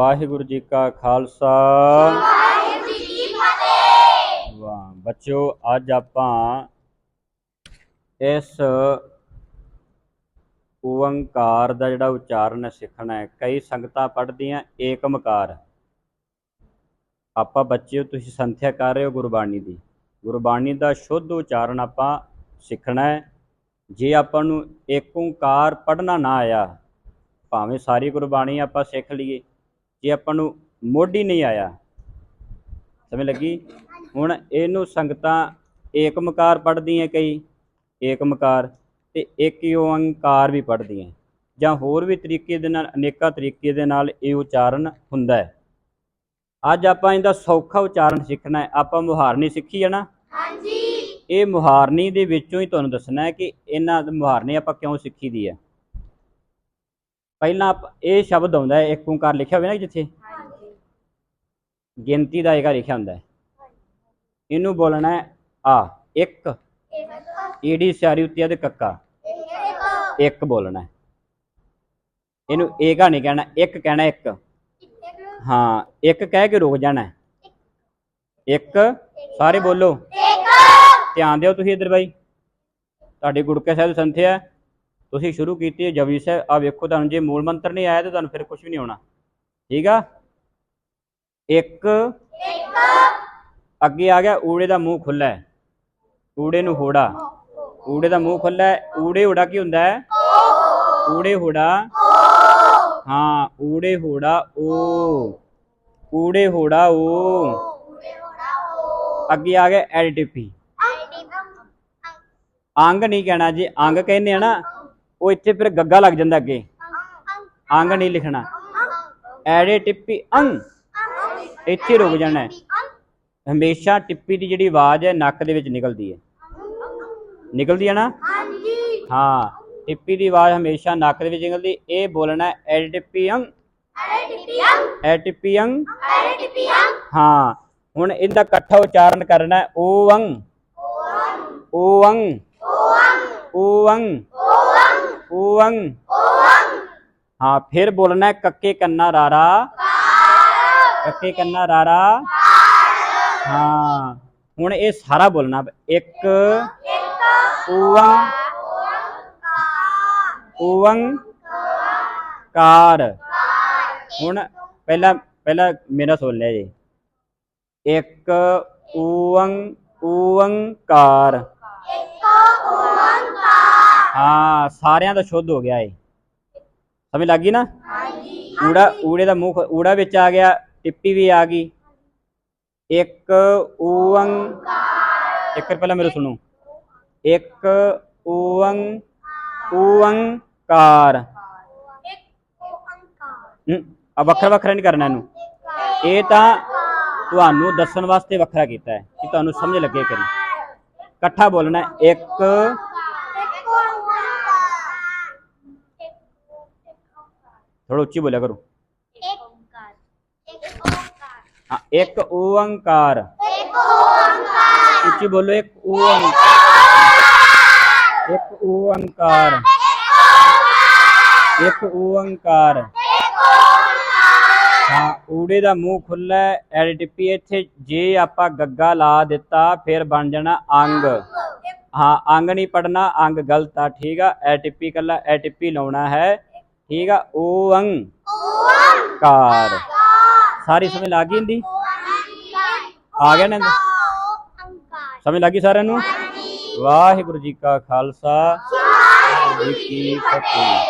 ਵਾਹਿਗੁਰੂ ਜੀ ਕਾ ਖਾਲਸਾ। ਵਾਹ ਬੱਚਿਓ ਅੱਜ ਆਪਾਂ ਇਸ ਓੰਕਾਰ ਦਾ ਜਿਹੜਾ ਉਚਾਰਨ ਹੈ ਸਿੱਖਣਾ ਹੈ ਕਈ ਸੰਗਤਾਂ ਪੜ੍ਹਦੀਆਂ ਏਕਮਕਾਰ। ਆਪਾਂ ਬੱਚਿਓ ਤੁਸੀਂ ਸੰਥਿਆ ਕਰ ਰਹੇ ਹੋ ਗੁਰਬਾਣੀ ਦੀ। ਗੁਰਬਾਣੀ ਦਾ ਸ਼ੁੱਧ ਉਚਾਰਨ ਆਪਾਂ ਸਿੱਖਣਾ ਹੈ। ਜੇ ਆਪਾਂ ਨੂੰ ਏਕ ਓੰਕਾਰ ਪੜ੍ਹਨਾ ਨਾ ਆਇਆ ਭਾਵੇਂ ਸਾਰੀ ਗੁਰਬਾਣੀ ਆਪਾਂ ਸਿੱਖ ਲਈਏ ਜੇ ਆਪਾਂ ਨੂੰ ਮੋਢੀ ਨਹੀਂ ਆਇਆ ਸਮਝ ਲੱਗੀ? ਹੁਣ ਇਹਨੂੰ ਸੰਗਤਾਂ ਏਕਮਕਾਰ ਪੜ੍ਹਦੀਆਂ ਕਈ ਏਕਮਕਾਰ ਤੇ ਇੱਕ ਓੰਕਾਰ ਵੀ ਪੜ੍ਹਦੀਆਂ। ਜਾਂ ਹੋਰ ਵੀ ਤਰੀਕੇ ਦੇ ਨਾਲ ਅਨੇਕਾਂ ਤਰੀਕੇ ਦੇ ਨਾਲ ਇਹ ਉਚਾਰਨ ਹੁੰਦਾ ਹੈ। ਅੱਜ ਆਪਾਂ ਇਹਦਾ ਸੌਖਾ ਉਚਾਰਨ ਸਿੱਖਣਾ ਹੈ। ਆਪਾਂ ਮੁਹਾਰਨੀ ਸਿੱਖੀ ਹੈ ਨਾ? ਹਾਂਜੀ। ਇਹ ਮੁਹਾਰਨੀ ਦੇ ਵਿੱਚੋਂ ਹੀ ਤੁਹਾਨੂੰ ਦੱਸਣਾ ਹੈ ਕਿ ਇਹਨਾਂ ਮੁਹਾਰਨੀ ਆਪਾਂ ਕਿਉਂ ਸਿੱਖੀ ਦੀ ਹੈ? ਪਹਿਲਾਂ ਆਪ- ਇਹ ਸ਼ਬਦ ਆਉਂਦਾ ਹੈ ਇੱਕ ਓੰਕਾਰ ਲਿਖਿਆ ਹੋਇਆ ਨਾ ਜਿੱਥੇ? ਗਿਣਤੀ ਦਾ ਏਕਾ ਲਿਖਿਆ ਹੁੰਦਾ ਹੈ। ਇਹਨੂੰ ਬੋਲਣਾ ਹੈ ਆ ਇੱਕ। ਈੜੀ ਸਿਆਰੀ ਉੱਤੇ ਆ ਤੇ ਕੱਕਾ। ਇੱਕ ਬੋਲਣਾ ਹੈ। ਇਹਨੂੰ ਏਕਾ ਨਹੀਂ ਕਹਿਣਾ ਇੱਕ ਕਹਿਣਾ ਇੱਕ। ਹਾਂ ਇੱਕ ਕਹਿ ਕੇ ਰੁਕ ਜਾਣਾ ਹੈ। ਇੱਕ ਸਾਰੇ ਬੋਲੋ। ਧਿਆਨ ਦਿਓ ਤੁਸੀਂ ਇੱਧਰ ਬਾਈ। ਤੁਹਾਡੀ ਗੁੜਕੇ ਸਾਹਿਬ ਸੰਥਿਆ ਹੈ। ਤੁਸੀਂ ਸ਼ੁਰੂ ਕੀਤੀ ਹੈ ਜਪਜੀ ਸਾਹਿਬ ਆ ਵੇਖੋ ਤੁਹਾਨੂੰ ਜੇ ਮੂਲ ਮੰਤਰ ਨਹੀਂ ਆਇਆ ਤਾਂ ਤੁਹਾਨੂੰ ਫਿਰ ਕੁਝ ਵੀ ਨਹੀਂ ਆਉਣਾ। ਠੀਕ ਆ? ਇੱਕ ਅੱਗੇ ਆ ਗਿਆ ਊੜੇ ਦਾ ਮੂੰਹ ਖੁੱਲਾ ਹੈ। ਊੜੇ ਨੂੰ ਹੋੜਾ। ਊੜੇ ਦਾ ਮੂੰਹ ਖੁੱਲਾ ਹੈ। ਊੜੇ ਹੋੜਾ ਕੀ ਹੁੰਦਾ ਹੈ? ਊੜੇ ਹੋੜਾ ਹਾਂ ਊੜੇ ਹੋੜਾ ਓ ਊੜੇ ਹੋੜਾ ਓ ਅੱਗੇ ਆ ਗਿਆ ਐਲਟੀਪੀ ਅੰਗ ਨਹੀਂ ਕਹਿਣਾ ਜੇ ਅੰਗ ਕਹਿੰਦੇ ਆ ਨਾ ਉਹ ਇੱਥੇ ਫਿਰ ਗੱਗਾ ਲੱਗ ਜਾਂਦਾ ਅੱਗੇ। ਅੰਗ ਨਹੀਂ ਲਿਖਣਾ। ਐੜੇ ਟਿੱਪੀ ਅੰਗ। ਇੱਥੇ ਰੁਕ ਜਾਣਾ ਹੈ। ਹਮੇਸ਼ਾ ਟਿੱਪੀ ਦੀ ਜਿਹੜੀ ਆਵਾਜ਼ ਹੈ ਨੱਕ ਦੇ ਵਿੱਚ ਨਿਕਲਦੀ ਹੈ। ਨਿਕਲਦੀ ਹੈ ਨਾ? ਹਾਂ ਟਿੱਪੀ ਦੀ ਆਵਾਜ਼ ਹਮੇਸ਼ਾ ਨੱਕ ਦੇ ਵਿੱਚ ਨਿਕਲਦੀ। ਇਹ ਬੋਲਣਾ ਹੈ ਐੜੇ ਟਿੱਪੀ ਅੰਗ। ਐ ਟਿੱਪੀ ਅੰਗ। ਹਾਂ ਹੁਣ ਇਹਦਾ ਇਕੱਠਾ ਉਚਾਰਨ ਕਰਨਾ ਓ ਅੰਗ। ਓ ਅੰਗ। ਓ ਅੰਗ। ਓ ਅੰਗ। ਹਾਂ ਫਿਰ ਬੋਲਣਾ ਹੈ ਕੱਕੇ ਕੰਨਾ ਰਾਰਾ ਕੱਕੇ ਕੰਨਾ ਰਾਰਾ ਹਾਂ ਹੁਣ ਇਹ ਸਾਰਾ ਬੋਲਣਾ ਇੱਕ ਓਵੰ ਓਵੰ ਕਾਰ ਹੁਣ ਪਹਿਲਾਂ ਪਹਿਲਾਂ ਮੇਰਾ ਸੁਣ ਲਿਆ ਜੀ ਇੱਕ ਓਵੰ ਓੰਕਾਰ ਹਾਂ ਸਾਰਿਆਂ ਦਾ ਸ਼ੁੱਧ ਹੋ ਗਿਆ ਇਹ ਸਮਝ ਲੱਗ ਗਈ ਨਾ? ਊੜਾ ਊੜੇ ਦਾ ਮੂੰਹ ਊੜਾ ਵਿੱਚ ਆ ਗਿਆ ਟਿੱਪੀ ਵੀ ਆ ਗਈ। ਇੱਕ ਓਵੰ ਇੱਕ ਪਹਿਲਾਂ ਮੇਰੇ ਸੁਣੋ। ਇੱਕ ਓਵੰ ਓੰਕਾਰ ਹਮ, ਆ ਵੱਖਰਾ ਵੱਖਰਾ ਨਹੀਂ ਕਰਨਾ ਇਹਨੂੰ। ਇਹ ਤਾਂ ਤੁਹਾਨੂੰ ਦੱਸਣ ਵਾਸਤੇ ਵੱਖਰਾ ਕੀਤਾ ਹੈ ਕਿ ਤੁਹਾਨੂੰ ਸਮਝ ਲੱਗੇ ਕਰੀ ਇਕੱਠਾ ਬੋਲਣਾ ਇੱਕ ਥੋੜਾ ਉੱਚੀ ਬੋਲਿਆ ਕਰੋ ਹਾਂ ਇੱਕ ਓੰਕਾਰ ਉੱਚੀ ਬੋਲੋ ਇੱਕ ਓੰਕਾਰ ਇੱਕ ਓੰਕਾਰ ਇੱਕ ਓੰਕਾਰ ਹਾਂ ਊੜੇ ਦਾ ਮੂੰਹ ਖੁੱਲਾ ਐਲ ਟਿੱਪੀ ਇੱਥੇ ਜੇ ਆਪਾਂ ਗੱਗਾ ਲਾ ਦਿੱਤਾ ਫਿਰ ਬਣ ਜਾਣਾ ਅੰਗ ਹਾਂ ਅੰਗ ਨਹੀਂ ਪੜਨਾ ਅੰਗ ਗਲਤ ਆ ਠੀਕ ਆ ਐ ਟਿੱਪੀ ਕੱਲਾ ਐ ਟਿੱਪੀ ਲਾਉਣਾ ਹੈ ਠੀਕ ਆ ਓ ਅੰਗ ਕਾਰ। ਸਾਰੀ ਸਮਝ ਲੱਗ ਗਈ ਹੁੰਦੀ ਆ ਗਿਆ ਨਾ ਸਮਝ ਲੱਗੀ ਸਾਰਿਆਂ ਨੂੰ? ਵਾਹਿਗੁਰੂ ਜੀ ਕਾ ਖਾਲਸਾ, ਵਾਹਿਗੁਰੂ ਜੀ ਕੀ ਫਤਿਹ।